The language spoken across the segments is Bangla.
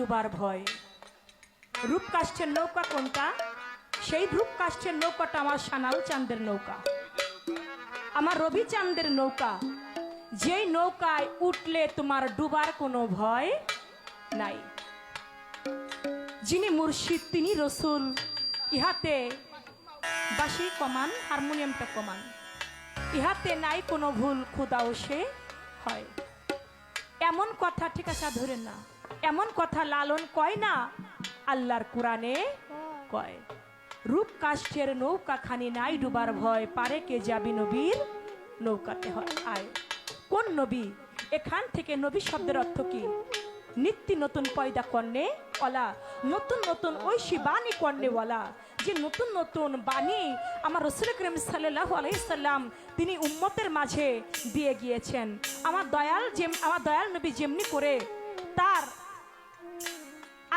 ডুবার ভয়। রূপকাষ্ঠের নৌকা কোনটা? সেই রূপকাষ্ঠের নৌকাটা আমার সানাল চাঁদের নৌকা। আমার রবি চাঁদের নৌকা। যেই নৌকায় উঠলে তোমার ডুবার কোনো ভয় নাই। যিনি মুর্শিদ, তিনি রসুল। ইহাতে বাসি কমান, হারমোনিয়ামটা কমান। ইহাতে নাই কোনো ভুল, খুদাও সে হয়। এমন কথা ঠিক আছে ধরেন না। এমন কথা লালন কয় না? আল্লাহর কোরআনে কয়, রূপ নৌকা খানি নাই ডুবার ভয়, পারে কে যাবি নবীর নৌকাতে হয়। আয়, কোন নবী? এখান থেকে নবী শব্দের অর্থ কি? নিত্য নতুন পয়দা কর্ণে ওলা, নতুন নতুন ঐশী বাণী কর্ণেওয়ালা যে নতুন নতুন বাণী আমার রসুল করিম সাল্লাহ আলাইসাল্লাম তিনি উম্মতের মাঝে দিয়ে গিয়েছেন। আমার দয়াল যেম, আমার দয়াল নবী যেমনি করে তার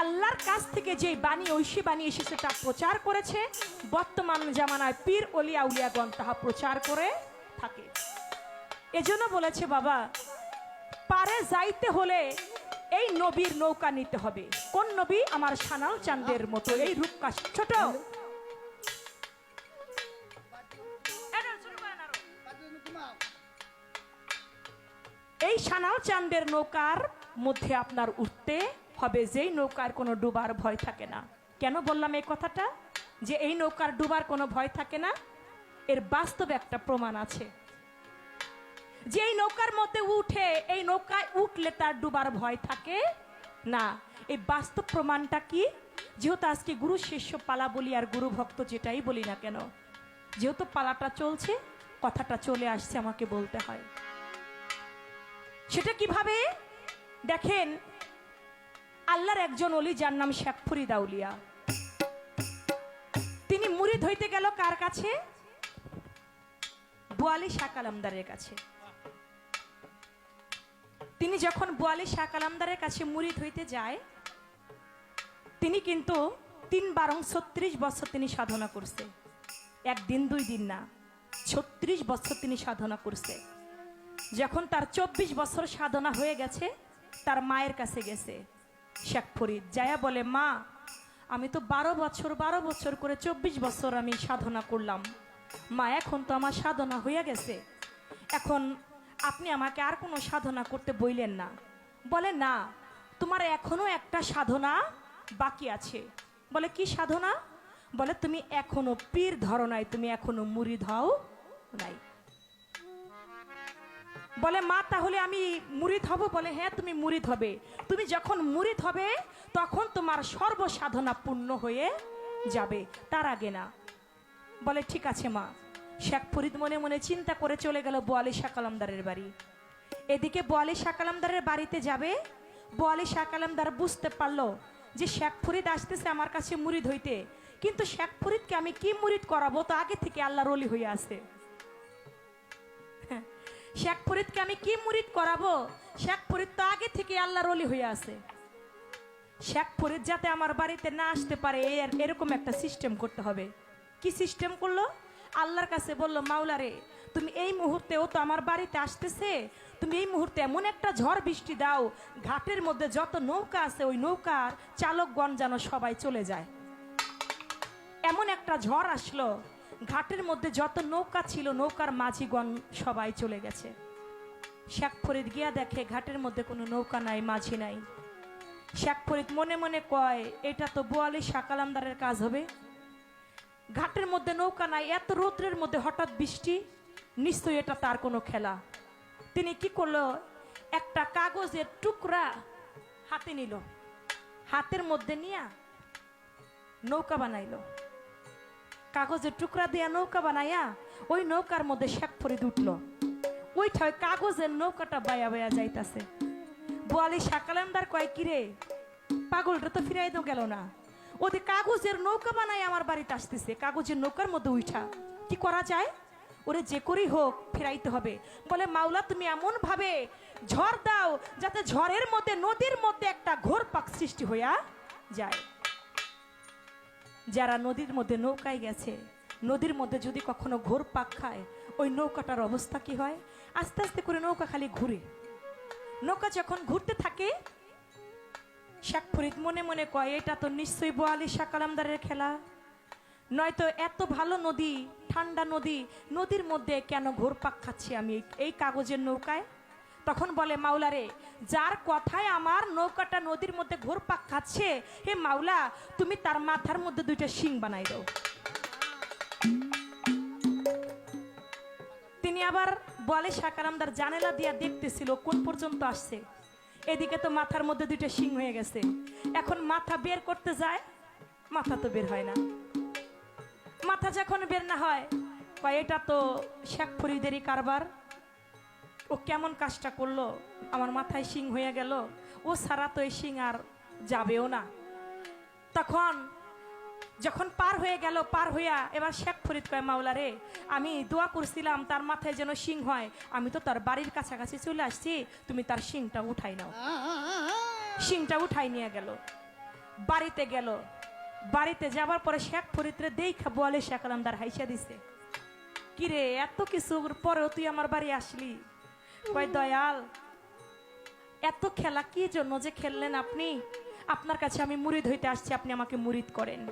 আল্লাহর কাছ থেকে যে বাণী ঐশী বাণী এসেছে তা প্রচার করেছে। বর্তমান জামানায় পীর অলিয়া উলিয়াগণ তাহা প্রচার করে থাকে। এজন্য বলেছে, বাবা, পারে যাইতে হলে এই নবীর নৌকা নিতে হবে। কোন নবী? আমার সানাল চাঁদের মতো। এই রূপকাশ ছোট। এই সানাল চাঁদের নৌকার মধ্যে আপনার উঠতে হবে যেই নৌকার কোনো ডুবার ভয় থাকে না। কেন বললাম এই কথাটা? যে এই নৌকার ডুবার কোনো ভয় থাকে না, এর বাস্তব একটা প্রমাণ আছে। যে এই নৌকার মধ্যে উঠে, এই নৌকায় উঠলে তার ডুবার ভয় থাকে না। এই বাস্তব প্রমাণটা কি? যেহেতু আজকে গুরু শিষ্য পালা বলি আর গুরু ভক্ত যেটাই বলি না কেন, যেহেতু পালাটা চলছে, কথাটা চলে আসছে আমাকে বলতে হয়। সেটা কীভাবে? দেখেন আল্লাহর একজন অলি যার নাম শেখ দাউলিয়া। তিনি মুড়ি ধইতে গেল কার কাছে? বোয়ালি শাহ আলমদারের কাছে। তিনি যখন বোয়ালি শাহ কাছে মুড়ি ধইতে যায়, তিনি কিন্তু তিন বারং ছত্রিশ বছর তিনি সাধনা করছে। একদিন, দুই দিন না, ছত্রিশ বছর তিনি সাধনা করছে। যখন তার চব্বিশ বছর সাধনা হয়ে গেছে, তার মায়ের কাছে গেছে। শেখ ফরিদ জায়া বলে, মা, আমি তো বারো বছর বারো বছর করে চব্বিশ বছর আমি সাধনা করলাম। মা, এখন তো আমার সাধনা হয়ে গেছে। এখন আপনি আমাকে আর কোনো সাধনা করতে বইলেন না। বলে, না, তোমার এখনও একটা সাধনা বাকি আছে। বলে, কি সাধনা? বলে, তুমি এখনও পীর ধরো নাই, তুমি এখনও মুড়ি ধাও নাই। বলে, মা, তাহলে আমি মুরিদ হব? বলে হ্যাঁ তুমি মুরিদ হবে। তুমি যখন মুরিদ হবে, তখন তোমার সর্বসাধনা পূর্ণ হয়ে যাবে। তার আগে না। বলে, ঠিক আছে, মা। শেখ ফরিদ মনে মনে চিন্তা করে চলে গেল বোয়ালি শাকালামদারের বাড়ি। এদিকে বোয়ালি শাকালামদারের বাড়িতে যাবে। বোয়ালি শাকালামদার বুঝতে পারল যে শেখ ফরিদ আসতেছে আমার কাছে মুরিদ হইতে। কিন্তু শেখ ফরিদকে আমি কি মুরিদ করাবো? তো আগে থেকে আল্লাহর অলি হয়ে আছে। শেখ ফরিদকে আমি কি মুরিদ করাবো? শেখ ফরিদ তো আগে থেকে আল্লাহর অলি হয়ে আছে। শেখ ফরিদ যাতে আমার বাড়িতে না আসতে পারে এর- এরকম একটা সিস্টেম করতে হবে। কি সিস্টেম করল? আল্লাহর কাছে বলল মাওলারে তুমি এই মুহূর্তেও তো আমার বাড়িতে আসতেছে। তুমি এই মুহূর্তে এমন একটা ঝড় বৃষ্টি দাও, ঘাটের মধ্যে যত নৌকা আছে, ওই নৌকার চালকগণ যেন সবাই চলে যায়। এমন একটা ঝড় আসলো। ঘাটের মধ্যে যত নৌকা ছিল, নৌকার মাঝিগণ সবাই চলে গেছে। শেখ ফরিদ গিয়া দেখে ঘাটের মধ্যে কোনো নৌকা নাই, মাঝি নাই। শেখ ফরিদ মনে মনে কয়, এটা তো বোয়ালি শাকালামদারের কাজ হবে। ঘাটের মধ্যে নৌকা নাই, এত রৌদ্রের মধ্যে হঠাৎ বৃষ্টি, নিশ্চয়ই এটা তার কোনো খেলা। তিনি কি করল? একটা কাগজের টুকরা হাতে নিল। হাতের মধ্যে নিয়া নৌকা বানাইলো। কাগজের টুকরা দিয়া নৌকা বানাইয়া ওই নৌকার মধ্যে শেখ ফরিদ উঠল। ওইটা ওই কাগজের নৌকাটা বায়া বায়া যাইতাছে। বোয়ালি সাকালামদার কয়, কিরে, পাগলটা তো ফিরাই তো গেল না। ওদের কাগজের নৌকা বানাই আমার বাড়িতে আসতেছে। কাগজের নৌকার মধ্যে উঠা কি করা যায়? ওরে যে করেই হোক, ফেরাইতে হবে। বলে, মাওলা, তুমি এমন ভাবে ঝড় দাও যাতে ঝড়ের মধ্যে, নদীর মধ্যে একটা ঘোর পাক সৃষ্টি হইয়া যায়। যারা নদীর মধ্যে নৌকায় গেছে, নদীর মধ্যে যদি কখনো ঘোর পাক খায়, ওই নৌকাটার অবস্থা কি হয়? আস্তে আস্তে করে নৌকা খালি ঘুরে। নৌকা যখন ঘুরতে থাকে শেখ ফরিদ মনে মনে কয়, এটা তো নিশ্চয়ই বোয়ালি শাকালামদারের খেলা। নয়তো এত ভালো নদী, ঠান্ডা নদী, নদীর মধ্যে কেন ঘোর পাক খাচ্ছি আমি এই কাগজের নৌকায়? তখন বলে মাওলারে যার কথায় আমার নৌকাটা নদীর মধ্যে ঘোরপাক খাচ্ছে, হে মাওলা, তুমি তার মাথার মধ্যে দুইটা শিং বানাই দাও। তিনি আবার বলে সাকারামদার জানেলা দিয়া দেখতেছিল, কোন পর্যন্ত আসছে? এদিকে তো মাথার মধ্যে দুইটা শিং হয়ে গেছে। এখন মাথা বের করতে যায়, মাথা তো বের হয় না। মাথা যখন বের না হয়, কয়, এটা তো শেখ ফরিদেরই কারবার ও কেমন কাজটা করল? আমার মাথায় শিং হয়ে গেল। ও সারা তো এই শিং আর যাবেও না। তখন যখন পার হয়ে গেল, পার হইয়া এবার শেখ ফরিদ কয়, মাওলা রে, আমি দোয়া করছিলাম, তার মাথায় যেন শিং হয়। আমি তো তার বাড়ির কাছাকাছি চলে আসছি, তুমি তার শিংটা উঠাই নাও। শিংটা উঠাই নিয়ে গেল। বাড়িতে গেল। বাড়িতে যাবার পরে শেখ ফরিদরে দেখা বলে শেখ আলমদার হাইসা দিছে কিরে এত কিছুর পরেও তুই আমার বাড়ি আসলি? কয়, দয়াল, এত খেলা কি জন্য যে খেললেন আপনি? আপনার কাছে আমি মুরিদ হইতে আসছি, আপনি আমাকে মুরিদ করেন।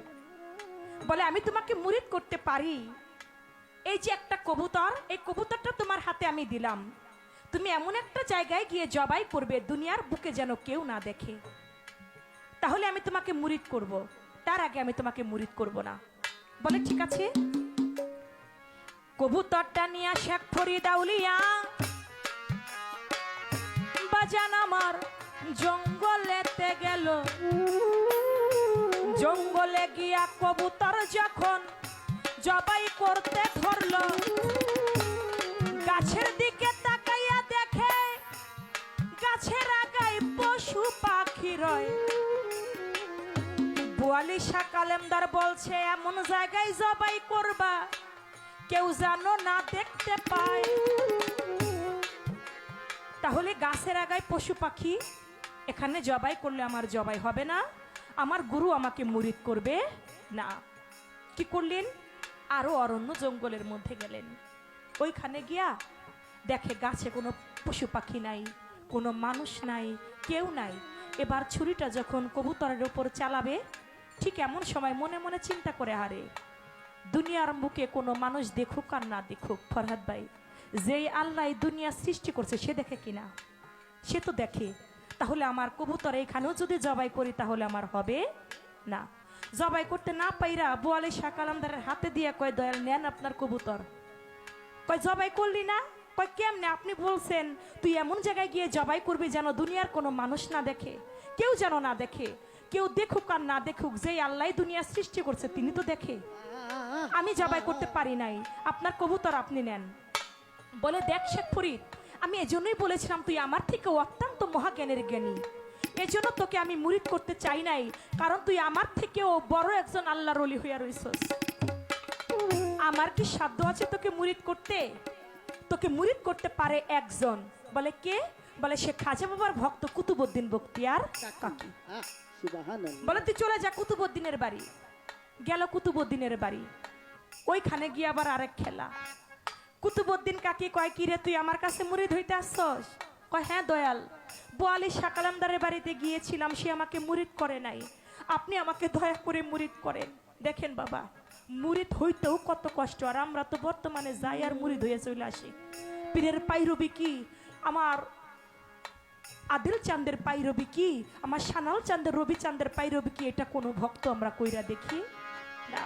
বলে, আমি তোমাকে মুরিদ করতে পারি। এই যে একটা কবুতর, এই কবুতরটা তোমার হাতে আমি দিলাম। তুমি এমন একটা জায়গায় গিয়ে জবাই করবে, দুনিয়ার বুকে যেন কেউ না দেখে। তাহলে আমি তোমাকে মুরিদ করব। তার আগে আমি তোমাকে মুরিদ করব না। বলে, ঠিক আছে। কবুতরটা নিয়ে শেখ ফরিদ বাজান আমার জঙ্গলেতে গেল। জঙ্গলে গিয়া কবুতর যখন জবাই করতে ধরলো, গাছের দিকে তাকাইয়া দেখে গাছের আগায় পশু পাখি রয়। বোয়ালি শাহ কালেমদার বলছে, এমন জায়গায় জবাই করবা, কেউ যেন না, দেখতে পায়। তাহলে গাছের আগায় পশু পাখি এখানে জবাই করলে আমার জবাই হবে না। আমার গুরু আমাকে মুরিদ করবে না। কি করলেন? আরও অরণ্য জঙ্গলের মধ্যে গেলেন। ওইখানে গিয়া দেখে গাছে কোনো পশু পাখি নাই, কোনো মানুষ নাই, কেউ নাই। এবার ছুরিটা যখন কবুতরের উপর চালাবে, ঠিক এমন সময় মনে মনে চিন্তা করে হারে দুনিয়ার মুখে কোনো মানুষ দেখুক আর না দেখুক, ফরহাদ ভাই। যেই আল্লাহ দুনিয়া সৃষ্টি করছে, সে দেখে কিনা? সে তো দেখে। তাহলে আমার কবুতর এখানেও যদি জবাই করি, তাহলে আমার হবে না। জবাই করতে না পাইরা বোয়ালে শাকালামদারের হাতে দিয়ে কয়, দয়াল, নেন আপনার কবুতর। কয়, জবাই করলি না? কয়, কেমনে? আপনি বলছেন, তুই এমন জায়গায় গিয়ে জবাই করবি যেন দুনিয়ার কোনো মানুষ না দেখে, কেউ যেন না দেখে, কেউ দেখুক আর না দেখুক, যেই আল্লাহ দুনিয়া সৃষ্টি করছে, তিনি তো দেখে। আমি জবাই করতে পারি নাই। আপনার কবুতর আপনি নেন। বলে দেখ শেখ ফরিদ আমি এজন্যই বলেছিলাম তুই আমার থেকে অত্যন্ত মহাজ্ঞানের জ্ঞানী। এজন্য তোকে আমি মুরিদ করতে চাই নাই কারণ তুই আমার থেকেও বড় একজন আল্লাহর অলি হইয়া রইছস। আমার কি সাধ্য আছে তোকে মুরিদ করতে? তোকে মুরিদ করতে পারে একজন। বলে কে? বলে সে খাজা বাবার ভক্ত কুতুবুদ্দিন বক্তিয়ার কাকি। বলে তুই চলে যা কুতুবুদ্দিনের বাড়ি। গেল কুতুবুদ্দিনের বাড়ি। ওইখানে গিয়ে আবার আরেক খেলা। কুতুবুদ্দিন কাকি কয় কি রে তুই আমার কাছে মুরিদ হইতে আসছস? কয় হ্যাঁ দয়াল। বোয়ালি সাকালামদারের বাড়িতে গিয়েছিলাম, সে আমাকে মুরিদ করে নাই। আপনি আমাকে দয়া করে মুরিদ করেন। দেখেন বাবা মুরিদ হইতেও কত কষ্ট, আর আমরা তো বর্তমানে যাই আর মুরিদ হয়ে চলে আসি। পীরের পাইরবি কি? আমার আদিল চাঁদের পাই রবি কি? আমার সানাল চাঁদের, রবি চাঁদের পাই রবি কি? এটা কোনো ভক্ত আমরা কইরা দেখি না।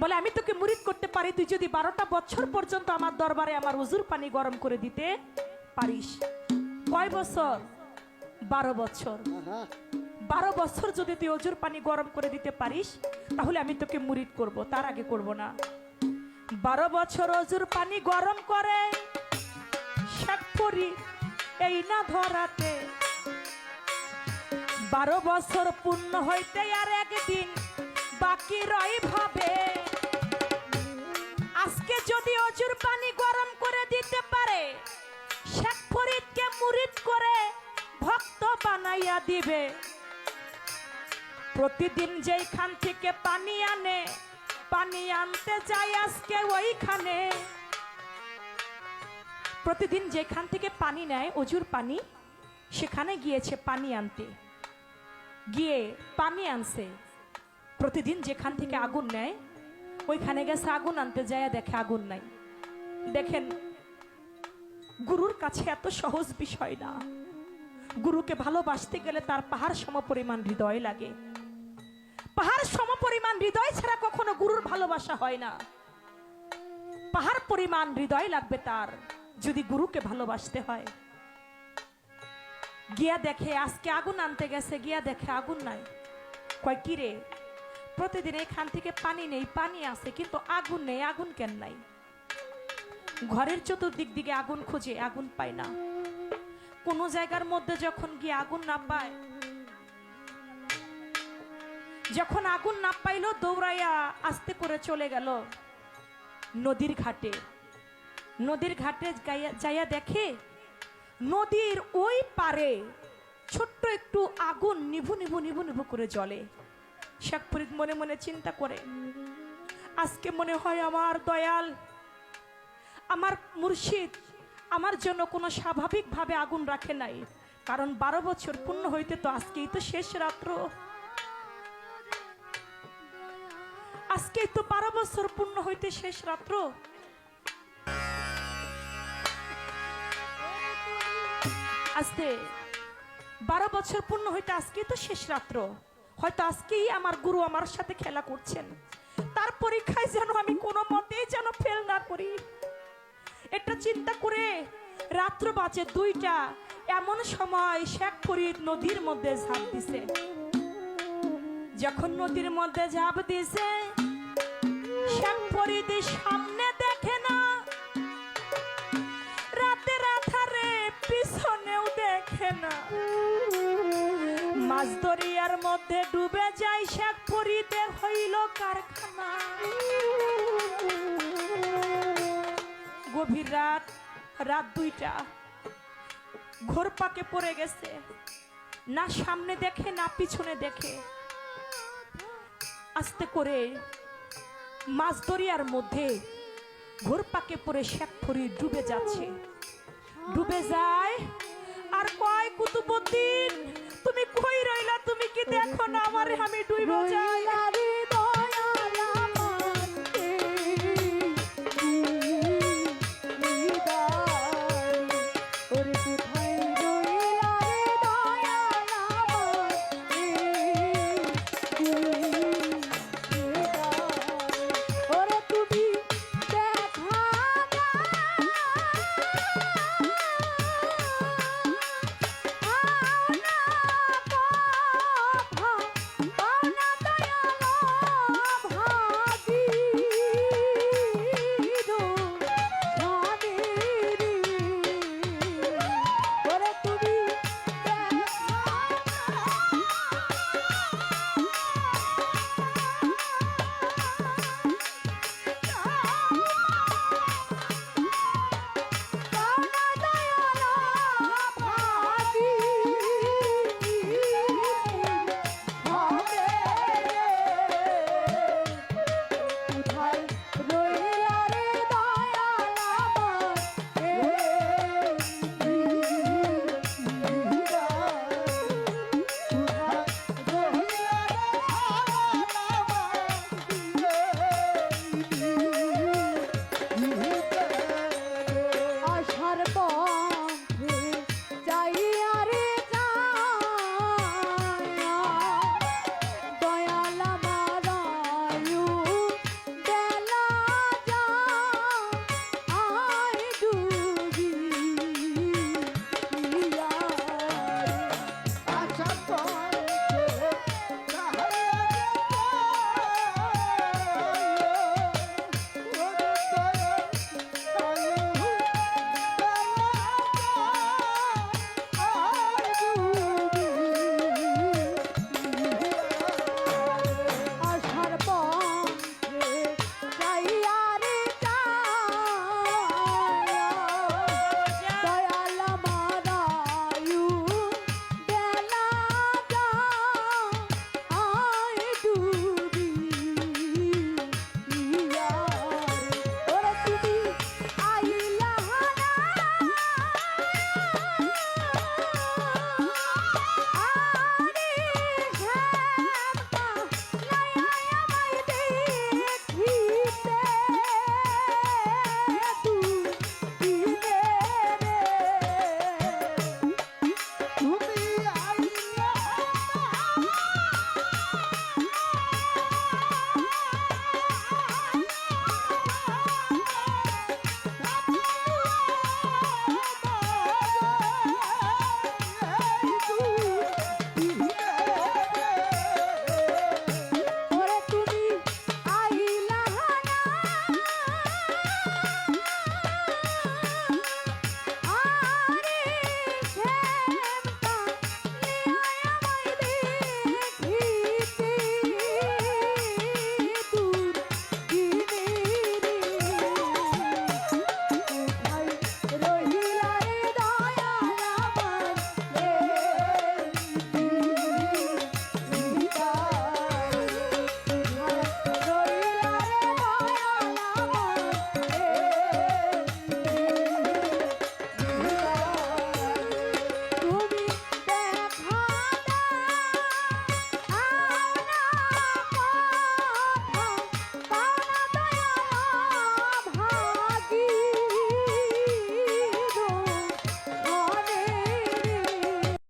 বলে আমি তোকে মুরিদ করতে পারি তুই যদি বারোটা বছর পর্যন্ত আমার দরবারে আমার উজুর পানি গরম করে দিতে পারিস। কয় বছর? বারো বছর। বারো বছর যদি তুই অজুর পানি গরম করে দিতে পারিস তাহলে আমি তোকে মুরিদ করব তার আগে করব না। বারো বছর অজুর পানি গরম করে শেখ এই না ধরাতে। বারো বছর পূর্ণ হইতে আর একদিন বাকি রই ভাবে যদি অজুর পানি গরম করে দিতে পারে, শেখ ফরিদকে মুরিদ করে ভক্ত বানাইয়া দিবে। প্রতিদিন যেইখান থেকে পানি আনে, পানি আনতে যাই আজকে ওইখানে। প্রতিদিন যেখান থেকে পানি নেয়, অজুর পানি, সেখানে গিয়েছে পানি আনতে। গিয়ে পানি আনছে। প্রতিদিন যেখান থেকে আগুন নেয় ওইখানে গেছে আগুন আনতে যায় দেখে আগুন নাই। দেখেন, গুরুর কাছে এত সহজ বিষয় না। গুরুকে ভালোবাসতে গেলে তার পাহাড় সম পরিমাণ হৃদয় লাগে। পাহাড় সম পরিমাণ হৃদয় ছাড়া কখনো গুরুর ভালোবাসা হয় না। পাহাড় পরিমাণ হৃদয় লাগবে তার যদি গুরুকে ভালোবাসতে হয়। গিয়া দেখে, আজকে আগুন আনতে গেছে, গিয়া দেখে আগুন নাই। কয় কি রে প্রতিদিন এখান থেকে পানি নেই, পানি আছে, কিন্তু আগুন নেই, আগুন কেন নাই? ঘরের চতুর্দিক দিকে আগুন খুঁজে, আগুন পায় না। কোন জায়গার মধ্যে যখন গিয়ে আগুন না পায়, যখন আগুন না পাইলো, দৌড়াইয়া আস্তে করে চলে গেল নদীর ঘাটে। নদীর ঘাটে যাইয়া দেখে নদীর ওই পারে ছোট্ট একটু আগুন নিভু নিভু নিভু নিভু করে জ্বলে। শেখ ফরিদ মনে মনে চিন্তা করে। আজকে মনে হয় আমার দয়াল, আমার মুর্শিদ আমার জন্য কোনো স্বাভাবিকভাবে আগুন রাখে নাই। কারণ বারো বছর পূর্ণ হইতে তো আজকেই তো শেষ রাত্র। আজকেই তো বারো বছর পূর্ণ হইতে শেষ রাত্র। আজকে বারো বছর পূর্ণ হইতে আজকেই তো শেষ রাত্র। হয়তো আজকেই আমার গুরু আমার সাথে খেলা করছেন। তার পরীক্ষায় যেন আমি কোনো মতেই যেন ফেল না করি। এটা চিন্তা করে রাত্র বাজে দুইটা, এমন সময় শেখ ফরিদ নদীর মধ্যে ঝাঁপ দিছে। যখন নদীর মধ্যে ঝাঁপ দিছে, শেখ ফরিদ সামনে দেখে না। রাতে রাথারে পিছনেও দেখে না। মাছ দরিয়ার মধ্যে ডুবে যায় শেখ ফরিদে হইল কারখানা। গভীর রাত রাত দুইটা। ঘোর পাকে পড়ে গেছে। না সামনে দেখে, না পিছনে দেখে। আস্তে করে মাছ দরিয়ার মধ্যে ঘোর পাকে পড়ে শেখ ফরিদ ডুবে যাচ্ছে। ডুবে যায় আর কয় কুতুবুদ্দিন তুমি কই রইলা? তুমি কি দেখো না আমারে আমি ডুইবো যাই?